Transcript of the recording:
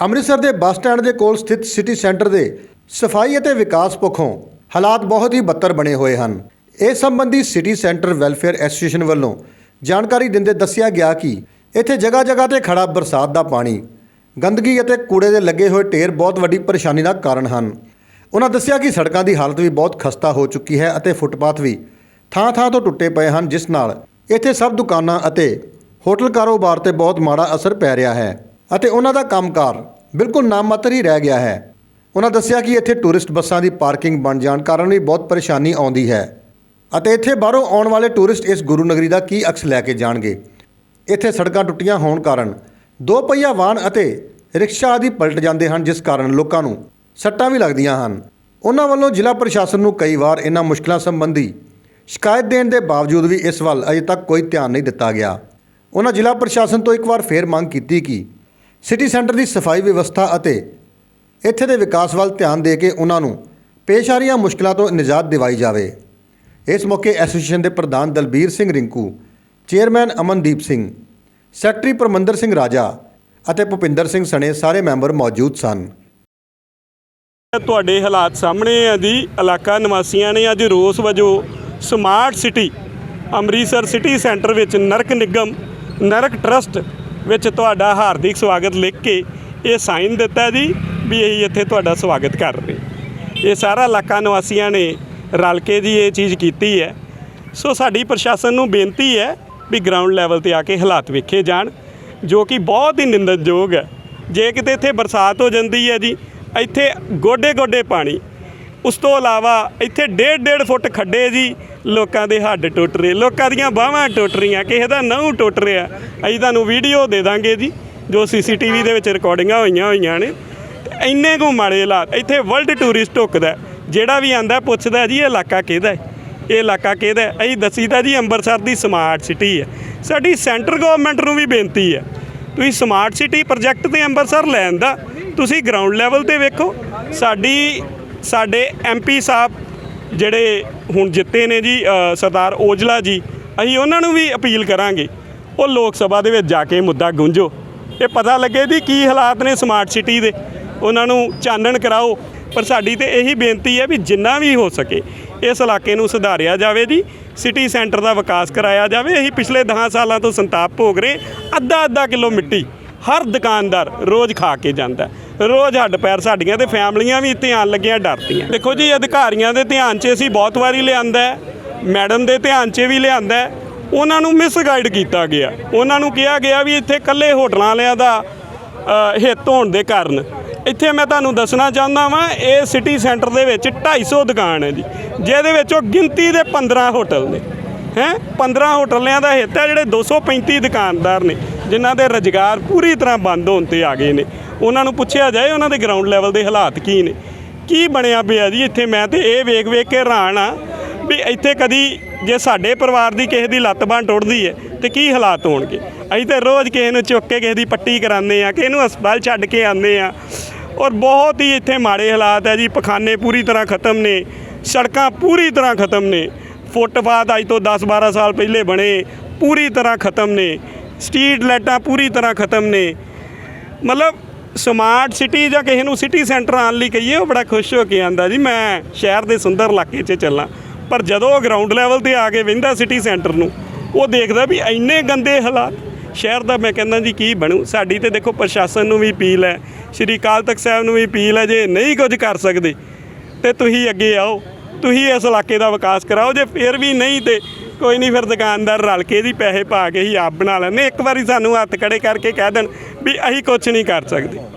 ਅੰਮ੍ਰਿਤਸਰ ਦੇ bus stand ਦੇ ਕੋਲ ਸਥਿਤ ਸਿਟੀ ਸੈਂਟਰ ਦੇ ਸਫ਼ਾਈ ਅਤੇ ਵਿਕਾਸ ਪੱਖੋਂ ਹਾਲਾਤ ਬਹੁਤ ਹੀ ਬੱਤਰ ਬਣੇ ਹੋਏ ਹਨ। ਇਸ ਸੰਬੰਧੀ ਸਿਟੀ ਸੈਂਟਰ ਵੈਲਫੇਅਰ ਐਸੋਸੀਏਸ਼ਨ ਵੱਲੋਂ ਜਾਣਕਾਰੀ ਦਿੰਦੇ ਦੱਸਿਆ ਗਿਆ ਕਿ ਇੱਥੇ ਜਗ੍ਹਾ ਜਗ੍ਹਾ ਤੇ ਖੜਾ ਬਰਸਾਤ ਦਾ ਪਾਣੀ, ਗੰਦਗੀ ਅਤੇ ਕੂੜੇ ਦੇ ਲੱਗੇ ਹੋਏ ਢੇਰ ਬਹੁਤ ਵੱਡੀ ਪਰੇਸ਼ਾਨੀ ਦਾ ਕਾਰਨ ਹਨ। ਉਹਨਾਂ ਦੱਸਿਆ ਕਿ ਸੜਕਾਂ ਦੀ ਹਾਲਤ ਵੀ ਬਹੁਤ ਖਸਤਾ ਹੋ ਚੁੱਕੀ ਹੈ ਅਤੇ ਫੁੱਟਪਾਥ ਵੀ ਥਾਂ-ਥਾਂ ਤੋਂ ਟੁੱਟੇ ਪਏ ਹਨ, ਜਿਸ ਨਾਲ ਇੱਥੇ ਸਭ ਦੁਕਾਨਾਂ ਅਤੇ ਹੋਟਲ ਕਾਰੋਬਾਰ ਤੇ ਬਹੁਤ ਮਾੜਾ ਅਸਰ ਪੈ ਰਿਹਾ ਹੈ। ਅਤੇ ਉਹਨਾਂ ਦਾ ਕੰਮਕਾਰ ਬਿਲਕੁਲ ਨਾਮਾਤਰ ਹੀ ਰਹਿ ਗਿਆ ਹੈ। ਉਹਨਾਂ ਦੱਸਿਆ ਕਿ ਇੱਥੇ ਟੂਰਿਸਟ ਬੱਸਾਂ ਦੀ ਪਾਰਕਿੰਗ ਬਣ ਜਾਣ ਕਾਰਨ ਵੀ ਬਹੁਤ ਪਰੇਸ਼ਾਨੀ ਆਉਂਦੀ ਹੈ। ਅਤੇ ਇੱਥੇ ਬਾਹਰੋਂ ਆਉਣ ਵਾਲੇ ਟੂਰਿਸਟ ਇਸ ਗੁਰੂ ਨਗਰੀ ਦਾ ਕੀ ਅਕਸ ਲੈ ਕੇ ਜਾਣਗੇ? ਇੱਥੇ ਸੜਕਾਂ ਟੁੱਟੀਆਂ ਹੋਣ ਕਾਰਨ ਦੋ ਪਹੀਆ ਵਾਹਨ ਅਤੇ ਰਿਕਸ਼ਾ ਆਦਿ ਪਲਟ ਜਾਂਦੇ ਹਨ, ਜਿਸ ਕਾਰਨ ਲੋਕਾਂ ਨੂੰ ਸੱਟਾਂ ਵੀ ਲੱਗਦੀਆਂ ਹਨ। ਉਹਨਾਂ ਵੱਲੋਂ ਜ਼ਿਲ੍ਹਾ ਪ੍ਰਸ਼ਾਸਨ ਨੂੰ ਕਈ ਵਾਰ ਇਹਨਾਂ ਮੁਸ਼ਕਲਾਂ ਸੰਬੰਧੀ ਸ਼ਿਕਾਇਤ ਦੇਣ ਦੇ ਬਾਵਜੂਦ ਵੀ ਇਸ ਵੱਲ ਅਜੇ ਤੱਕ ਕੋਈ ਧਿਆਨ ਨਹੀਂ ਦਿੱਤਾ ਗਿਆ। ਉਹਨਾਂ ਜ਼ਿਲ੍ਹਾ ਪ੍ਰਸ਼ਾਸਨ ਤੋਂ ਇੱਕ ਵਾਰ ਫੇਰ ਮੰਗ ਕੀਤੀ ਕਿ ਸਿਟੀ ਸੈਂਟਰ ਦੀ ਸਫ਼ਾਈ ਵਿਵਸਥਾ ਅਤੇ ਇੱਥੇ ਦੇ ਵਿਕਾਸ ਵੱਲ ਧਿਆਨ ਦੇ ਕੇ ਉਹਨਾਂ ਨੂੰ ਪੇਸ਼ ਆ ਰਹੀਆਂ ਮੁਸ਼ਕਲਾਂ ਤੋਂ ਨਿਜਾਤ ਦਿਵਾਈ ਜਾਵੇ। ਇਸ ਮੌਕੇ ਐਸੋਸੀਏਸ਼ਨ ਦੇ ਪ੍ਰਧਾਨ ਦਲਬੀਰ ਸਿੰਘ ਰਿੰਕੂ, ਚੇਅਰਮੈਨ ਅਮਨਦੀਪ ਸਿੰਘ, ਸੈਕਟਰੀ ਪਰਮੰਦਰ ਸਿੰਘ ਰਾਜਾ ਅਤੇ ਭੁਪਿੰਦਰ ਸਿੰਘ ਸਣੇ ਸਾਰੇ ਮੈਂਬਰ ਮੌਜੂਦ ਸਨ। ਤੁਹਾਡੇ ਹਾਲਾਤ ਸਾਹਮਣੇ ਆ ਜੀ, ਇਲਾਕਾ ਨਿਵਾਸੀਆਂ ਨੇ ਅੱਜ ਰੋਸ ਵਜੋਂ smart city Amritsar city centre ਵਿੱਚ ਨਰਕ ਨਿਗਮ, ਨਰਕ ਟਰਸਟ ਵਿੱਚ ਤੁਹਾਡਾ ਹਾਰਦਿਕ ਸਵਾਗਤ ਲਿਖ ਕੇ ਇਹ ਸਾਈਨ ਦਿੱਤਾ ਜੀ ਵੀ ਅਸੀਂ ਇੱਥੇ ਤੁਹਾਡਾ ਸਵਾਗਤ ਕਰ ਰਹੇ ਇਹ ਸਾਰਾ ਇਲਾਕਾ ਨਿਵਾਸੀਆਂ ਨੇ ਰਲ ਕੇ ਜੀ ਇਹ ਚੀਜ਼ ਕੀਤੀ ਹੈ। ਸੋ ਸਾਡੀ ਪ੍ਰਸ਼ਾਸਨ ਨੂੰ ਬੇਨਤੀ ਹੈ ਵੀ ਗਰਾਊਂਡ ਲੈਵਲ ਤੇ ਆ ਕੇ ਹਾਲਾਤ ਵੇਖੇ ਜਾਣ, ਜੋ ਕਿ ਬਹੁਤ ਹੀ ਨਿੰਦਣਯੋਗ ਹੈ। ਜੇ ਕਿਤੇ ਇੱਥੇ ਬਰਸਾਤ ਹੋ ਜਾਂਦੀ ਹੈ ਜੀ, ਇੱਥੇ ਗੋਡੇ ਗੋਡੇ ਪਾਣੀ ਉਸ ਤੋਂ ਇਲਾਵਾ ਇੱਥੇ ਡੇਢ ਡੇਢ ਫੁੱਟ ਖੱਡੇ ਜੀ, ਲੋਕਾਂ ਦੇ ਹੱਡ ਟੁੱਟ ਰਹੇ, ਲੋਕਾਂ ਦੀਆਂ ਬਾਹਾਂ ਟੁੱਟ ਰਹੀਆਂ, ਕਿਸੇ ਦਾ ਨਹੁੰ ਟੁੱਟ ਰਿਹਾ। ਅਸੀਂ ਤੁਹਾਨੂੰ ਵੀਡੀਓ ਦੇ ਦਾਂਗੇ ਜੀ, ਜੋ ਸੀਸੀਟੀਵੀ ਦੇ ਵਿੱਚ ਰਿਕਾਰਡਿੰਗਾਂ ਹੋਈਆਂ ਹੋਈਆਂ ਨੇ। ਤੇ ਇੰਨੇ ਕੁ ਮਾੜੇ ਹਾਲਾਤ, ਇੱਥੇ ਵਰਲਡ ਟੂਰਿਸਟ ਢੁੱਕਦਾ ਜਿਹੜਾ ਵੀ ਆਂਦਾ, ਪੁੱਛਦਾ ਜੀ, ਇਹ ਇਲਾਕਾ ਕਿਹਦਾ ਹੈ? ਇਹ ਇਲਾਕਾ ਕਿਹਦਾ ਹੈ? ਅਸੀਂ ਦੱਸੀਦਾ ਜੀ, ਅੰਮ੍ਰਿਤਸਰ ਦੀ ਸਮਾਰਟ ਸਿਟੀ ਹੈ। ਸਾਡੀ ਸੈਂਟਰ ਗਵਰਨਮੈਂਟ ਨੂੰ ਵੀ ਬੇਨਤੀ ਹੈ, ਤੁਸੀਂ ਸਮਾਰਟ ਸਿਟੀ ਪ੍ਰੋਜੈਕਟ ਤੇ ਅੰਮ੍ਰਿਤਸਰ ਲੈਣ ਦਾ, ਤੁਸੀਂ ਗਰਾਊਂਡ ਲੈਵਲ ਤੇ ਵੇਖੋ। ਸਾਡੀ ਸਾਡੇ ਐਮਪੀ ਸਾਹਿਬ ਜਿਹੜੇ ਹੁਣ ਜਿੱਤੇ ਨੇ ਜੀ ਸਰਦਾਰ ਓਜਲਾ ਜੀ, ਅਸੀਂ ਉਹਨਾਂ ਨੂੰ ਵੀ ਅਪੀਲ ਕਰਾਂਗੇ, ਉਹ ਲੋਕ ਸਭਾ ਦੇ ਵਿੱਚ ਜਾ ਕੇ ਮੁੱਦਾ ਗੁੰਝੋ ਇਹ ਪਤਾ ਲੱਗੇ ਵੀ ਕੀ ਹਾਲਾਤ ਨੇ ਸਮਾਰਟ ਸਿਟੀ ਦੇ, ਉਹਨਾਂ ਨੂੰ ਚਾਨਣ ਕਰਾਓ। ਪਰ ਸਾਡੀ ਤੇ ਇਹੀ ਬੇਨਤੀ ਹੈ ਵੀ ਜਿੰਨਾ ਵੀ ਹੋ ਸਕੇ, ਇਸ ਇਲਾਕੇ ਨੂੰ ਸੁਧਾਰਿਆ ਜਾਵੇ ਜੀ ਸਿਟੀ ਸੈਂਟਰ ਦਾ ਵਿਕਾਸ ਕਰਾਇਆ ਜਾਵੇ। ਅਸੀਂ ਪਿਛਲੇ 10 ਸਾਲਾਂ ਤੋਂ ਸੰਤਾਪ ਭੋਗ ਰਹੇ ਅੱਧਾ ਅੱਧਾ ਕਿਲੋ ਮਿੱਟੀ ਹਰ ਦੁਕਾਨਦਾਰ ਰੋਜ਼ ਖਾ ਕੇ ਜਾਂਦਾ ਰੋਜ਼ ਹੱਡ ਪੈਰ ਸਾਡੀਆਂ ਤੇ ਫੈਮਲੀਆਂ ਵੀ ਇੱਥੇ ਆਣ ਲੱਗੀਆਂ, ਡਰਦੀਆਂ। ਦੇਖੋ ਜੀ, ਅਧਿਕਾਰੀਆਂ ਦੇ ਧਿਆਨ 'ਚ ਅਸੀਂ ਬਹੁਤ ਵਾਰੀ ਲਿਆਂਦਾ ਮੈਡਮ ਦੇ ਧਿਆਨ 'ਚ ਵੀ ਲਿਆਂਦਾ ਉਹਨਾਂ ਨੂੰ ਮਿਸਗਾਈਡ ਕੀਤਾ ਗਿਆ। ਉਹਨਾਂ ਨੂੰ ਕਿਹਾ ਗਿਆ ਵੀ ਇੱਥੇ ਕੱਲੇ ਹੋਟਲਾਂ ਵਾਲਿਆਂ ਦਾ ਹਿੱਤ ਹੋਣ ਦੇ ਕਾਰਨ। ਇੱਥੇ ਮੈਂ ਤੁਹਾਨੂੰ ਦੱਸਣਾ ਚਾਹੁੰਦਾ ਵਾਂ, ਇਹ ਸਿਟੀ ਸੈਂਟਰ ਦੇ ਵਿੱਚ 250 ਦੁਕਾਨ ਹੈ ਜੀ। ਜਿਹਦੇ ਵਿੱਚੋਂ ਗਿਣਤੀ ਦੇ 15 ਹੋਟਲ ਨੇ। ਹੈ? 15 ਹੋਟਲਿਆਂ ਦਾ ਹਿੱਤ ਹੈ, ਜਿਹੜੇ 235 ਦੁਕਾਨਦਾਰ ਨੇ। ਜਿਨ੍ਹਾਂ ਦੇ ਰੁਜ਼ਗਾਰ ਪੂਰੀ ਤਰ੍ਹਾਂ ਬੰਦ ਹੋਣ ਤੇ ਆ ਗਏ ਨੇ। ਉਹਨਾਂ ਨੂੰ ਪੁੱਛਿਆ ਜਾਏ ਉਹਨਾਂ ਦੇ ਗਰਾਊਂਡ ਲੈਵਲ ਦੇ ਹਾਲਾਤ ਕੀ ਨੇ। ਕੀ ਬਣਿਆ ਪਿਆ ਜੀ ਇੱਥੇ? ਮੈਂ ਤੇ ਇਹ ਵੇਖ ਵੇਖ ਕੇ ਹੈਰਾਨ ਆ ਵੀ ਇੱਥੇ ਕਦੀ ਜੇ ਸਾਡੇ ਪਰਿਵਾਰ ਦੀ ਕਿਸੇ ਦੀ ਲੱਤ ਬਾਂਹ ਟੁੱਟਦੀ ਹੈ ਤੇ ਕੀ ਹਾਲਾਤ ਹੋਣਗੇ? ਅਸੀਂ ਤੇ ਰੋਜ਼ ਕਿਸੇ ਨੂੰ ਚੁੱਕ ਕੇ ਕਿਸੇ ਦੀ ਪੱਟੀ ਕਰਾਉਂਦੇ ਆ ਕਿਸੇ ਨੂੰ ਹਸਪਤਾਲ ਛੱਡ ਕੇ ਆਉਂਦੇ ਆ ਔਰ ਬਹੁਤ ਹੀ ਇੱਥੇ ਮਾੜੇ ਹਾਲਾਤ ਹੈ ਜੀ, ਪਖਾਨੇ ਪੂਰੀ ਤਰ੍ਹਾਂ ਖਤਮ ਨੇ, ਸੜਕਾਂ ਪੂਰੀ ਤਰ੍ਹਾਂ ਖਤਮ ਨੇ, ਫੁੱਟਪਾਥ ਅੱਜ ਤੋਂ 10-12 ਸਾਲ ਪਹਿਲੇ ਬਣੇ, ਪੂਰੀ ਤਰ੍ਹਾਂ ਖਤਮ ਨੇ। ਸਟਰੀਟ ਲਾਈਟਾਂ ਪੂਰੀ ਤਰ੍ਹਾਂ ਖਤਮ ਨੇ। ਮਤਲਬ ਸਮਾਰਟ ਸਿਟੀ ਜਾਂ ਕਿਸੇ ਨੂੰ ਸਿਟੀ ਸੈਂਟਰ ਆਉਣ ਲਈ ਕਹੀਏ, ਉਹ ਬੜਾ ਖੁਸ਼ ਹੋ ਕੇ ਆਂਦਾ ਜੀ। ਮੈਂ ਸ਼ਹਿਰ ਦੇ ਸੁੰਦਰ ਇਲਾਕੇ 'ਚ ਚੱਲਾਂ। ਪਰ ਜਦੋਂ ਉਹ ਗਰਾਊਂਡ ਲੈਵਲ ਤੇ ਆ ਕੇ ਵਹਿੰਦਾ ਸਿਟੀ ਸੈਂਟਰ ਨੂੰ, ਉਹ ਦੇਖਦਾ ਵੀ ਇੰਨੇ ਗੰਦੇ ਹਾਲਾਤ। ਸ਼ਹਿਰ ਦਾ ਮੈਂ ਕਹਿੰਦਾ ਜੀ, ਕੀ ਬਣੂ? ਸਾਡੀ ਤੇ ਦੇਖੋ ਪ੍ਰਸ਼ਾਸਨ ਨੂੰ ਵੀ ਅਪੀਲ ਹੈ, ਸ਼੍ਰੀ ਅਕਾਲ ਤਖਤ ਸਾਹਿਬ ਨੂੰ ਵੀ ਅਪੀਲ ਹੈ, ਜੇ ਨਹੀਂ ਕੁਝ ਕਰ ਸਕਦੇ, ਤੇ ਤੁਸੀਂ ਅੱਗੇ ਆਓ। ਤੁਸੀਂ ਇਸ ਇਲਾਕੇ ਦਾ ਵਿਕਾਸ ਕਰਾਓ। ਜੇ ਫਿਰ ਵੀ ਨਹੀਂ ਤੇ ਕੋਈ ਨਹੀਂ, ਫਿਰ ਦੁਕਾਨਦਾਰ ਰਲ ਕੇ ਜੀ ਪੈਸੇ ਪਾ ਕੇ ਹੀ ਆਪ ਬਣਾ ਲੈਂਦੇ। ਇੱਕ ਵਾਰੀ ਸਾਨੂੰ ਹੱਥ ਖੜੇ ਕਰਕੇ ਕਹਿ ਦੇਣ ਵੀ ਅਸੀਂ ਕੁਝ ਨਹੀਂ ਕਰ ਸਕਦੇ।